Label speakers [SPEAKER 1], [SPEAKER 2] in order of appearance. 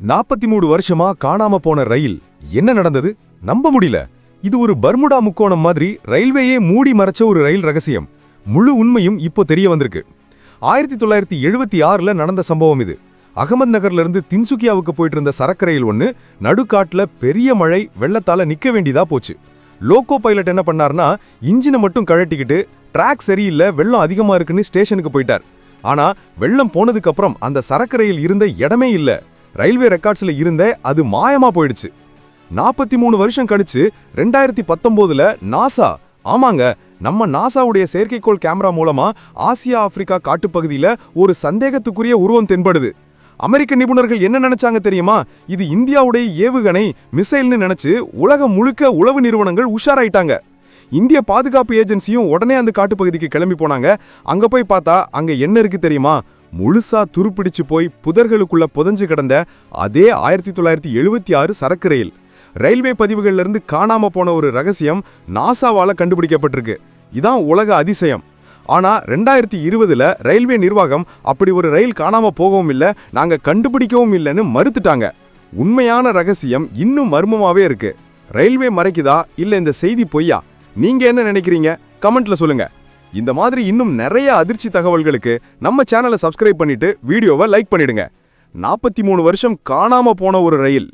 [SPEAKER 1] நாற்பத்தி மூணு வருஷமா காணாம போன ரயில் என்ன நடந்தது? நம்ப முடியல. இது ஒரு பர்முடா முக்கோணம் மாதிரி ரயில்வேயே மூடி மறைச்ச ஒரு ரயில் ரகசியம். முழு உண்மையும் இப்போ தெரிய வந்திருக்கு. ஆயிரத்தி தொள்ளாயிரத்தி எழுபத்தி ஆறுல நடந்த சம்பவம் இது. அகமது நகர்லேருந்து தின்சுக்கியாவுக்கு போயிட்டு இருந்த சரக்கு ரயில் ஒன்று நடுக்காட்டில் பெரிய மழை வெள்ளத்தால் நிற்க வேண்டியதா போச்சு. லோகோ பைலட் என்ன பண்ணார்னா இன்ஜினை மட்டும் கழட்டிக்கிட்டு ட்ராக் சரியில்லை வெள்ளம் அதிகமாக இருக்குன்னு ஸ்டேஷனுக்கு போயிட்டார். ஆனால் வெள்ளம் போனதுக்கப்புறம் அந்த சரக்கு ரயில் இருந்த இடமே இல்லை. ரயில்வே ரெக்கார்ட்ஸில் இருந்த அது மாயமாக போயிடுச்சு. நாற்பத்தி மூணு வருஷம் கழிச்சு ரெண்டாயிரத்தி பத்தொம்போதில் நாசா ஆமாங்க நம்ம நாசாவுடைய செயற்கைக்கோள் கேமரா மூலமா ஆசியா ஆப்பிரிக்கா காட்டுப்பகுதியில் ஒரு சந்தேகத்துக்குரிய உருவம் தென்படுது. அமெரிக்க நிபுணர்கள் என்ன நினைச்சாங்க தெரியுமா? இது இந்தியாவுடைய ஏவுகணை மிசைல்னு நினைச்சு உலகம் முழுக்க உளவு நிறுவனங்கள் உஷாராயிட்டாங்க. இந்திய பாதுகாப்பு ஏஜென்சியும் உடனே அந்த காட்டுப்பகுதிக்கு கிளம்பி போனாங்க. அங்கே போய் பார்த்தா அங்கே என்ன இருக்கு தெரியுமா? முழுசா துருப்பிடிச்சு போய் புதர்களுக்குள்ள புதஞ்சு கிடந்த அதே ஆயிரத்தி தொள்ளாயிரத்தி எழுபத்தி ஆறு சரக்கு ரயில். ரயில்வே பதிவுகள்லேருந்து காணாம போன ஒரு ரகசியம் நாசாவால் கண்டுபிடிக்கப்பட்டிருக்கு. இதான் உலக அதிசயம். ஆனால் ரெண்டாயிரத்தி இருபதில் ரயில்வே நிர்வாகம் அப்படி ஒரு ரயில் காணாமல் போகவும் இல்லை நாங்கள் கண்டுபிடிக்கவும் இல்லைன்னு மறுத்துட்டாங்க. உண்மையான ரகசியம் இன்னும் மர்மமாகவே இருக்கு. ரயில்வே மறைக்குதா? இல்லை இந்த செய்தி பொய்யா? நீங்கள் என்ன நினைக்கிறீங்க? கமெண்ட்டில் சொல்லுங்கள் இந்த மாதிரி இன்னும் நிறைய அதிர்ச்சி தகவல்களுக்கு நம்ம சேனலை சப்ஸ்கிரைப் பண்ணிட்டு வீடியோவை லைக் பண்ணிடுங்க. நாற்பத்தி மூணு வருஷம் காணாம போன ஒரு ரயில்.